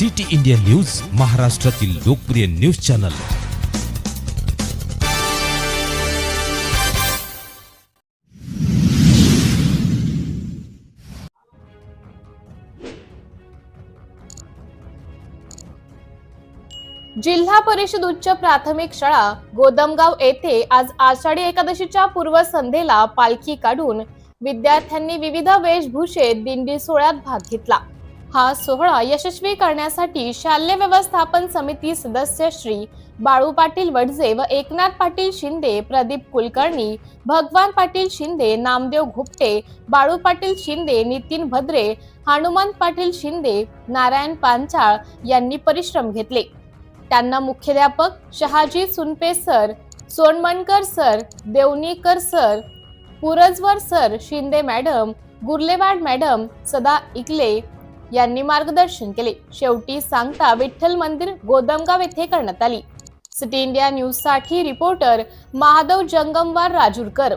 City India news महाराष्ट्रातील लोकप्रिय news channel. जिल्हा परिषद उच्च प्राथमिक शाळा गोदमगाव येथे आज आषाढी एकादशीच्या पूर्वसंध्येला पालखी काढून विद्यार्थ्यांनी विविध वेशभूषेत दिंडी सोहळ्यात भाग घेतला. हा सोहळा यशस्वी करण्यासाठी शालेय व्यवस्थापन समिती सदस्य श्री बाळू पाटील वडजे व एकनाथ पाटील शिंदे प्रदीप कुलकर्णी भगवान पाटील शिंदे नामदेव घुपटे बाळू पाटील शिंदे नितीन भद्रे हनुमंत पाटील शिंदे नारायण पांचाळ यांनी परिश्रम घेतले. त्यांना मुख्याध्यापक Shahaji Sunpe sir Sonmankar sir Devnikar sir Purjawar sir Shinde madam Gurlewad madam सदा इकले यांनी मार्गदर्शन केले. शेवटी सांगता विठ्ठल मंदिर गोदमगाव येथे करण्यात आली. सिटी इंडिया न्यूजसाठी रिपोर्टर महादेव जंगमवार राजूरकर.